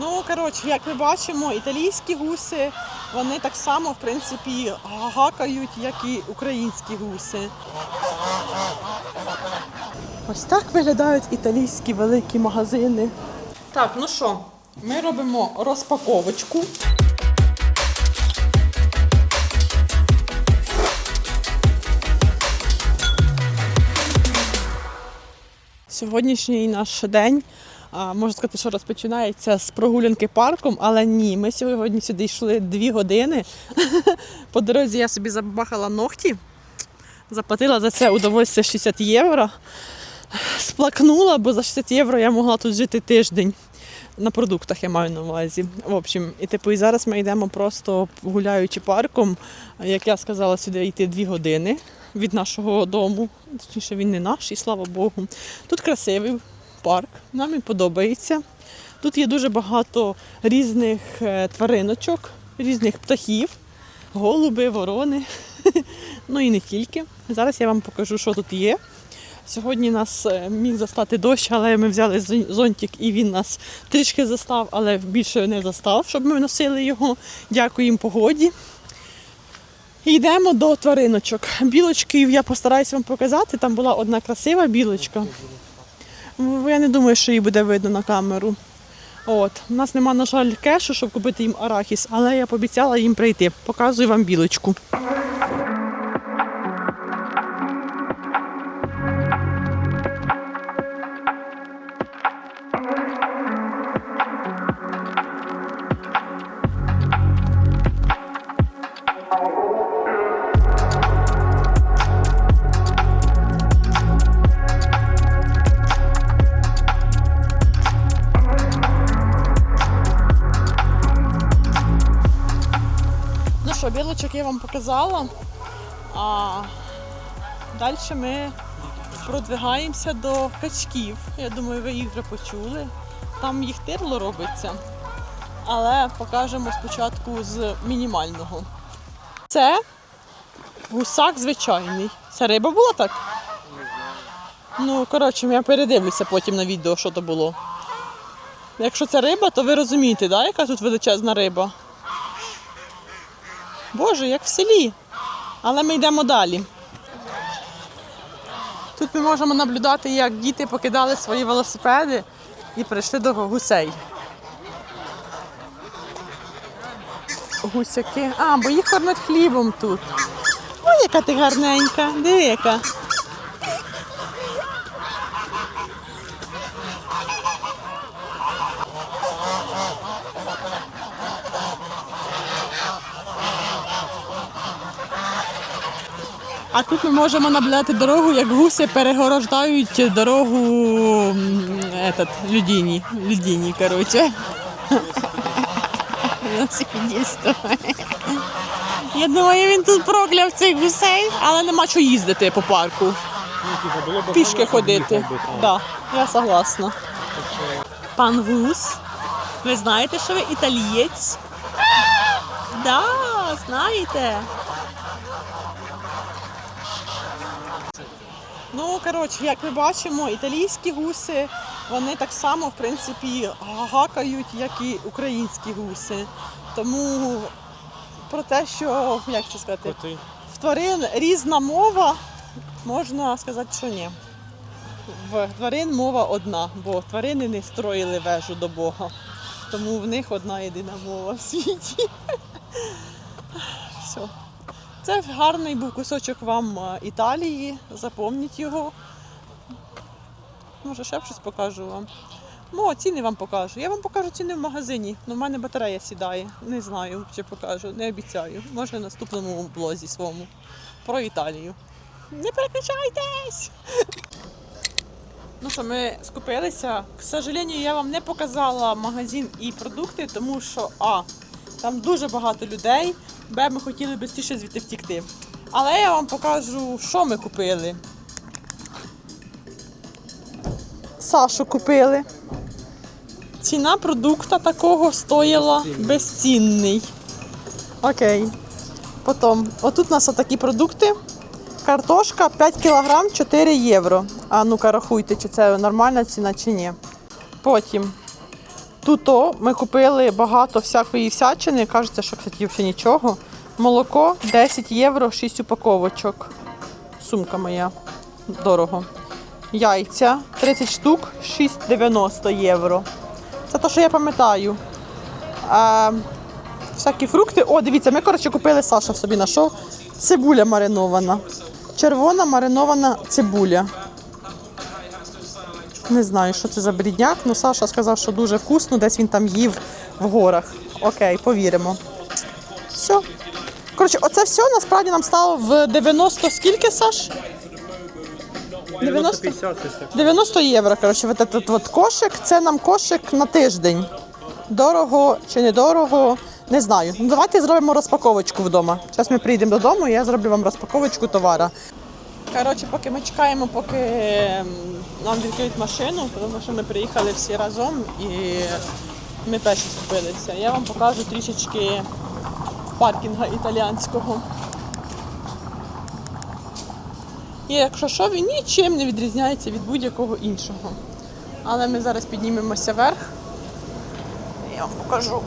Ну, коротше, як ми бачимо, італійські гуси, вони так само, в принципі, гакають, як і українські гуси. Ось так виглядають італійські великі магазини. Так, ну що, ми робимо розпаковочку. Сьогоднішній наш день, можна сказати, що розпочинається з прогулянки парком, але ні, ми сьогодні сюди йшли дві години. По дорозі я собі забахала ногті, заплатила за це удовольствие 60 євро. Сплакнула, бо за 60 євро я могла тут жити тиждень. На продуктах я маю на увазі. В общем, і типу, і зараз ми йдемо просто гуляючи парком. Як я сказала, сюди йти дві години від нашого дому. Точніше, він не наш, і слава Богу. Тут красивий парк, нам він подобається. Тут є дуже багато різних е, твариночок, різних птахів, голуби, ворони. ну і не тільки. Зараз я вам покажу, що тут є. Сьогодні нас е, міг застати дощ, але ми взяли зонтик і він нас трішки застав, але більше не застав, щоб ми носили його. Дякуємо погоді. І Йдемо до твариночок. Білочків я постараюся вам показати. Там була одна красива білочка. Ну, Я не думаю, що її буде видно на камеру. От. У нас нема, на жаль, кешу, щоб купити їм арахіс, але я пообіцяла їм прийти. Показую вам білочку. Що, білочок я вам показала. А далі ми продвигаємося до качків. Я думаю, ви їх вже почули. Там їх тирло робиться. Але покажемо спочатку з мінімального. Це гусак звичайний. Це риба була так? Ну, коротше, я передивлюся потім на відео, що то було. Якщо це риба, то ви розумієте, да, яка тут величезна риба? Боже, як в селі. Але ми йдемо далі. Тут ми можемо наблюдати, як діти покидали свої велосипеди і прийшли до гусей. Гусяки. А, бо їх кормять хлібом тут. Ой, яка ти гарненька, диви яка. А тут ми можемо наблюдати дорогу, як гуси перегорождають дорогу этот, людині. Людині, коротше. Я думаю, він тут прокляв цих гусей, але нема чого їздити по парку. Пішки ходити. Да, я согласна. Пан Гус, ви знаєте, що ви італієць? Да, знаєте. Ну, коротше, як ми бачимо, італійські гуси, вони так само, в принципі, гакають, як і українські гуси. Тому про те, що, як це сказати, в тварин різна мова, можна сказати, що ні. В тварин мова одна, бо тварини не строїли вежу до Бога. Тому в них одна єдина мова в світі. Все. Це гарний був кусочок вам Італії. Запомніть його. Може, ще щось покажу вам. Ну, ціни вам покажу. Я вам покажу ціни в магазині. Ну, в мене батарея сідає. Не знаю, чи покажу, не обіцяю. Може, в наступному блозі своєму. Про Італію. Не переключайтесь! Ну що, ми скупилися. К сожалению, я вам не показала магазин і продукти, тому що А. Там дуже багато людей, Б, ми хотіли швидше звідти втікти. Але я вам покажу, що ми купили. Сашу купили. Ціна продукта такого стоїла безцінний. Окей. Потім, отут у нас отакі продукти. Картошка 5 кг 4 євро. А ну-ка рахуйте, чи це нормальна ціна чи ні. Потім Тут ми купили багато всякої всячини. Кажеться, що кстати, взагалі нічого. Молоко 10 євро, 6 упаковочок. Сумка моя. Дорого. Яйця 30 штук, 6,90 євро. Це те, що я пам'ятаю. А, всякі фрукти. О, дивіться, ми, коротше, купили Саша собі знайшов. Цибуля маринована. Червона маринована цибуля. Не знаю, що це за брідняк, але Саша сказав, що дуже вкусно, десь він там їв в горах. Окей, повіримо. Все. Коротше, оце все насправді нам стало в 90 скільки, Саш? 90? 90 євро, коротше, от этот от кошик. Це нам кошик на тиждень. Дорого чи недорого, не знаю. Ну, давайте зробимо розпаковочку вдома. Зараз ми прийдемо додому, і я зроблю вам розпаковочку товара. Коротше, поки ми чекаємо, поки ем, нам відкриють машину, тому що ми приїхали всі разом і ми перші скупилися. Я вам покажу трішечки паркінга італіанського. І якщо що, він нічим не відрізняється від будь-якого іншого. Але ми зараз піднімемося вверх. Я вам покажу.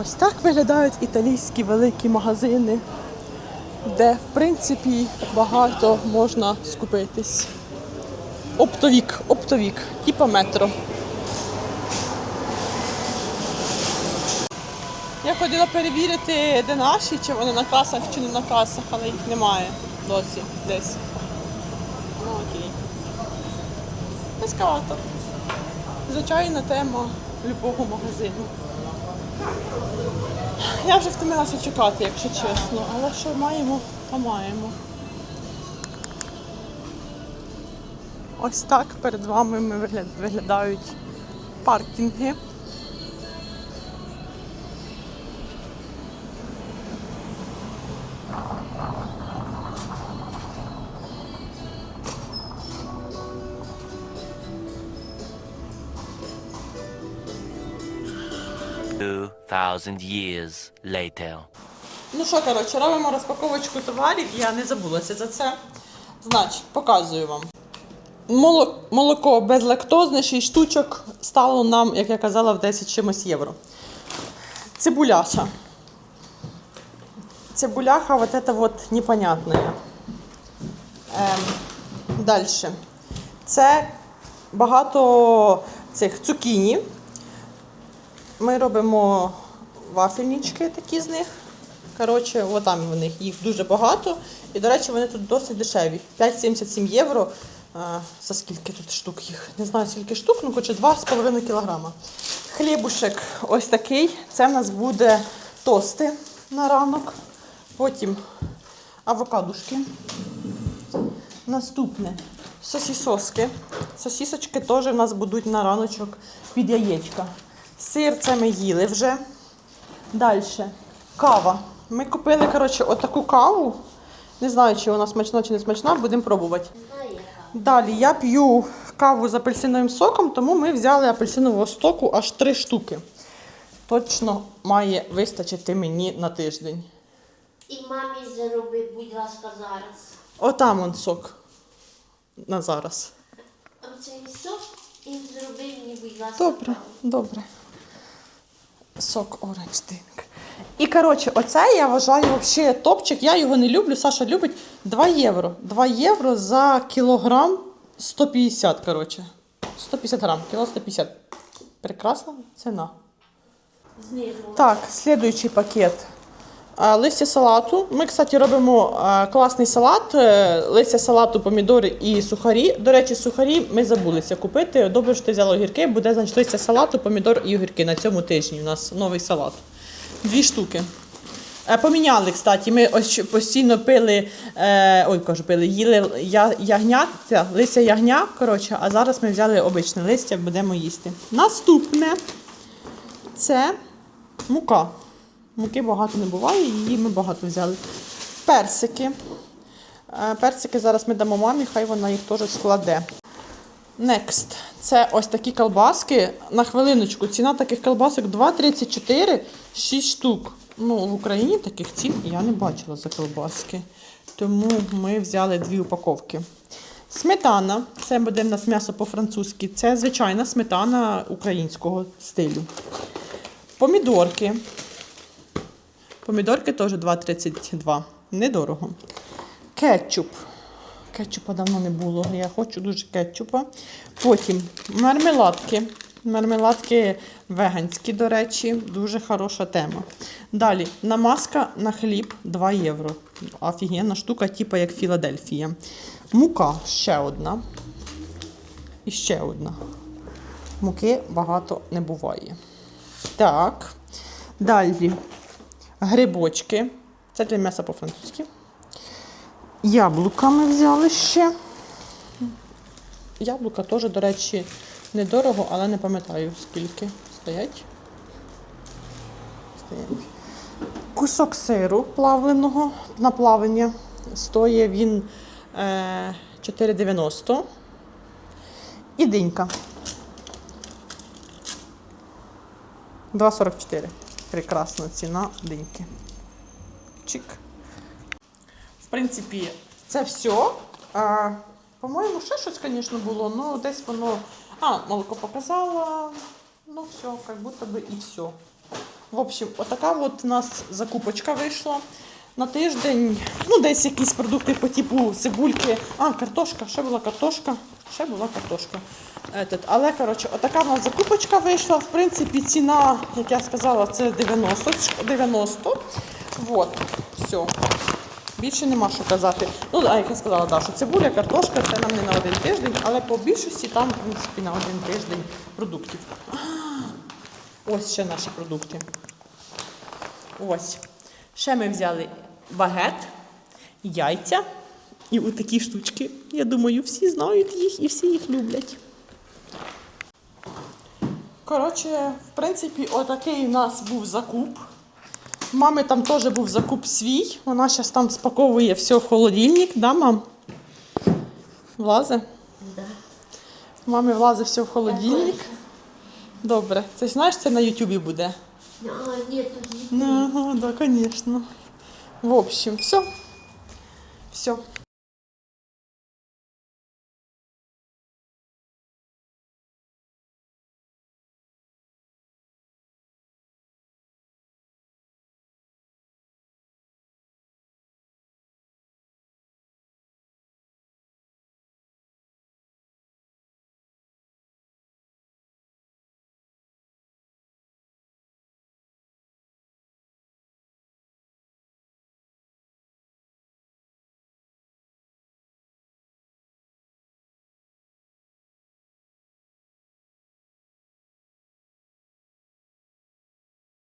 Ось так виглядають італійські великі магазини, де в принципі багато можна скупитись. Оптовік, оптовік, типа метро. Я ходила перевірити, де наші, чи вони на касах, чи не на касах, але їх немає досі десь. Ну окей. Ескалатор. Звичайна тема любого магазину. Я вже втомилася чекати, якщо чесно, але що маємо, то маємо. Ось так перед вами ми виглядають паркінги. Two thousand years later. Ну що, коротше, робимо розпаковочку товарів. Я не забулася за це. Значить, показую вам. Молоко безлактозне, 6 штучок стало нам, як я казала, в 10 чимось євро. Цибуляша. Цибуляха вот это вот непонятная. Ем, далі. Це багато цих цукіні. Ми робимо вафельнички такі з них. Коротше, отам вони, їх дуже багато. І, до речі, вони тут досить дешеві. 5,77 євро. За скільки тут штук їх? Не знаю, скільки штук, ну хоче 2,5 кілограма. Хлібушек ось такий. Це в нас буде тости на ранок. Потім авокадушки. Наступне сосісоски. Сосісочки теж в нас будуть на раночок під яєчка. Сир це ми їли вже. Далі. Кава. Ми купили, коротше, отаку каву. Не знаю, чи вона смачна чи не смачна, будемо пробувати. Далі я п'ю каву з апельсиновим соком, тому ми взяли апельсинового соку аж три штуки. Точно має вистачити мені на тиждень. І мамі зароби, будь ласка, зараз. Отам он сок. На зараз. Оцей сок і зроби мені, будь ласка. Добре, добре. Сок оранж drink. І коротше, оце я вважаю взагалі топчик. Я його не люблю. Саша любить 2 євро. 2 євро за кілограм 150, коротше. 150 грам, кіло 150. Прекрасна ціна. Так, слідуючий пакет. Листя салату. Ми, кстати, робимо класний салат. Е, Листя салату, помідори і сухарі. До речі, сухарі ми забулися купити. Добре, що ти взяла огірки. Буде значить листя салату, помідор і огірки. На цьому тижні у нас новий салат. Дві штуки. Е, Поміняли, кстати, ми ось постійно пили, е, ой, кажу, пили, їли я, ягня, це, листя ягня, коротше, а зараз ми взяли обичне листя, будемо їсти. Наступне це мука. Муки багато не буває, її ми багато взяли. Персики. Е, Персики зараз ми дамо мамі, хай вона їх теж складе. Next. Це ось такі колбаски. На хвилиночку. Ціна таких колбасок 2,34, 6 штук. Ну, в Україні таких цін я не бачила за колбаски. Тому ми взяли дві упаковки. Сметана, це буде в нас м'ясо по-французьки. Це звичайна сметана українського стилю. Помідорки. Помідорки теж 2,32. Недорого. Кетчуп. Кетчупа давно не було. Я хочу дуже кетчупа. Потім мармеладки. Мармеладки веганські, до речі, дуже хороша тема. Далі намазка на хліб 2 євро. Офігенна штука, типу як Філадельфія. Мука ще одна. І ще одна. Муки багато не буває. Так. Далі грибочки. Це для м'яса по-французьки. Яблука ми взяли ще. Яблука теж, до речі, недорого, але не пам'ятаю скільки. Стоять. Стоять. Кусок сиру плавленого на плавлення. Стоїть він е, 4,90. І динька. 2,44. Прекрасна ціна диньки. Чик. В принципі, це все. По-моєму, ще щось, звісно, було, ну десь воно. А, молоко показала. Ну, все, як будто би і все. В общем, отака от у нас закупочка вийшла. На тиждень, ну, десь якісь продукти по типу цибульки. А, картошка, ще була картошка, ще була картошка. Етот. Але, коротше, отака в нас закупочка вийшла. В принципі, ціна, як я сказала, це 90. 90. Вот, все. Більше нема що казати. Ну, а як я сказала, да, що цибуля, картошка це нам не на один тиждень, але по більшості там, в принципі, на один тиждень продуктів. Ось ще наші продукти. Ось. Ще ми взяли багет, яйця і отакі штучки. Я думаю, всі знають їх і всі їх люблять. Коротше, в принципі, отакий у нас був закуп. Мами там теж був закуп свій. Вона зараз там спаковує все в холодильник, да, мам? Влазе? Да. Мамі влазить все в холодильник. Добре. Це знаєш, це на Ютубі буде. А, нет, тут Ага, да, звісно. В общем, все. Все.